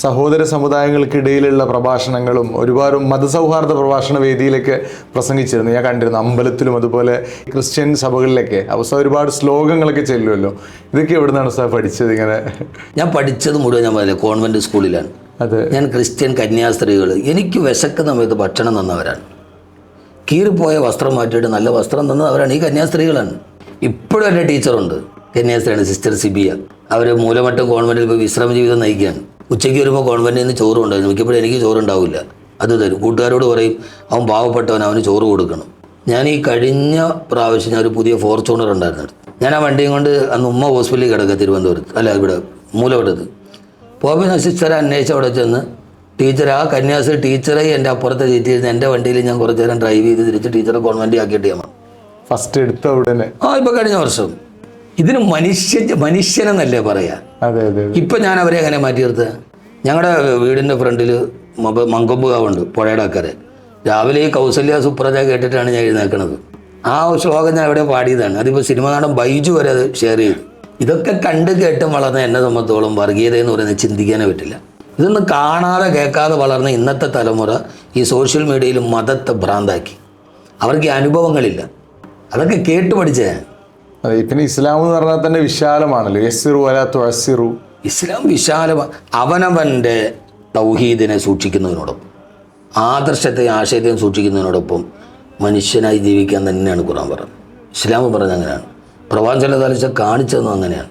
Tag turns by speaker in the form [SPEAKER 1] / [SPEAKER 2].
[SPEAKER 1] സഹോദര സമുദായങ്ങൾക്കിടയിലുള്ള പ്രഭാഷണങ്ങളും ഒരുപാട് മതസൗഹാർദ്ദ പ്രഭാഷണ വേദിയിലൊക്കെ പ്രസംഗിച്ചിരുന്നു. ഞാൻ കണ്ടിരുന്നു അമ്പലത്തിലും അതുപോലെ ക്രിസ്ത്യൻ സഭകളിലൊക്കെ. അവസ്ഥ ഒരുപാട് ശ്ലോകങ്ങളൊക്കെ ചെല്ലുമല്ലോ. ഇതൊക്കെ എവിടെ നിന്നാണ് സാർ പഠിച്ചത് ഇങ്ങനെ?
[SPEAKER 2] ഞാൻ പഠിച്ചത് മുഴുവൻ ഞാൻ പറഞ്ഞത് കോൺവെന്റ് സ്കൂളിലാണ്.
[SPEAKER 1] അതെ.
[SPEAKER 2] ഞാൻ ക്രിസ്ത്യൻ കന്യാസ്ത്രീകൾ എനിക്ക് വിശക്കുന്ന സമയത്ത് ഭക്ഷണം തന്നവരാണ്. കീറിപ്പോയ വസ്ത്രം മാറ്റിയിട്ട് നല്ല വസ്ത്രം തന്നവരാണ് ഈ കന്യാസ്ത്രീകളാണ്. ഇപ്പോഴും എന്റെ ടീച്ചറുണ്ട്. കന്യാസ്ത്രീയാണ് സിസ്റ്റർ സിബിയ. അവർ മൂലമറ്റം ഗവൺമെന്റിൽ ഇപ്പോൾ വിശ്രമ ജീവിതം നയിക്കുകയാണ്. ഉച്ചയ്ക്ക് വരുമ്പോൾ ഗവൺമെന്റിൽ നിന്ന് ചോറ് കൊണ്ടുവരും മിക്കപ്പോഴും എനിക്ക് ചോറുണ്ടാവില്ല. അത് തരും. കൂട്ടുകാരോട് പറയും അവൻ പാവപ്പെട്ടവൻ അവന് ചോറ് കൊടുക്കണം. ഞാൻ ഈ കഴിഞ്ഞ പ്രാവശ്യം ഞാൻ ഒരു പുതിയ ഫോർച്യൂണർ ഉണ്ടായിരുന്നു ഞാൻ ആ വണ്ടിയും കൊണ്ട് അന്ന് ഉമ്മ ഹോസ്പിറ്റലിൽ കിടക്കുക തിരുവനന്തപുരത്ത്. അല്ല ഇവിടെ മൂലവിടത്ത് പോപ്പിന് സിസ്റ്ററെ അന്വേഷിച്ച് അവിടെ ചെന്ന് ടീച്ചർ ആ കന്യാസ്ത്രീ ടീച്ചറെ എന്റെ അപ്പുറത്തെ ചേച്ചി ഇരുന്ന് എന്റെ വണ്ടിയിൽ ഞാൻ കുറച്ച് നേരം ഡ്രൈവ് ചെയ്ത് തിരിച്ച് ടീച്ചറെ ഗവൺമെന്റ് ആക്കിയിട്ട് ഞാൻ
[SPEAKER 1] ഫസ്റ്റ് എടുത്ത ഉടനെ.
[SPEAKER 2] ആ ഇപ്പോൾ കഴിഞ്ഞ വർഷം. ഇതിന് മനുഷ്യ മനുഷ്യനെന്നല്ലേ പറയാ? ഇപ്പൊ ഞാൻ അവരെ എങ്ങനെ മാറ്റി നിർത്തുക ഞങ്ങളുടെ വീടിന്റെ ഫ്രണ്ടിൽ മങ്കൊമ്പ് കാവുണ്ട് പുഴയുടെ അക്കരെ. രാവിലെ ഈ കൗസല്യ സുപ്രജ കേട്ടിട്ടാണ് ഞാൻ എഴുന്നേക്കണത്. ആ ശ്ലോകം ഞാൻ അവിടെ പാടിയതാണ്? അതിപ്പോൾ സിനിമ നടൻ ബൈജു വരെ അത് ഷെയർ ചെയ്തു. ഇതൊക്കെ കണ്ട് കേട്ട് വളർന്ന എന്നെ സംബന്ധിച്ചോളം വർഗീയത എന്ന് പറയുന്നത് ചിന്തിക്കാനേ പറ്റില്ല. ഇതൊന്നും കാണാതെ കേൾക്കാതെ വളർന്ന ഇന്നത്തെ തലമുറ ഈ സോഷ്യൽ മീഡിയയിൽ മതത്തെ ഭ്രാന്താക്കി. അവർക്ക് അനുഭവങ്ങളില്ല. അതൊക്കെ കേട്ട് പഠിച്ചേ
[SPEAKER 1] അതെ പിന്നെ ഇസ്ലാം എന്ന് പറഞ്ഞാൽ തന്നെ വിശാലമാണല്ലോ. യസിറു അല തുഴസിറു
[SPEAKER 2] ഇസ്ലാം വിശാലമാണ് അവനവന്റെ തൗഹീദിനെ സൂക്ഷിക്കുന്നതിനോടൊപ്പം ആദർശത്തെ ആശയത്തെയും സൂക്ഷിക്കുന്നതിനോടൊപ്പം മനുഷ്യനായി ജീവിക്കാൻ തന്നെയാണ് ഖുറാൻ പറഞ്ഞത് ഇസ്ലാം പറഞ്ഞത് അങ്ങനെയാണ്. പ്രവാചക തലച്ച കാണിച്ചതും അങ്ങനെയാണ്.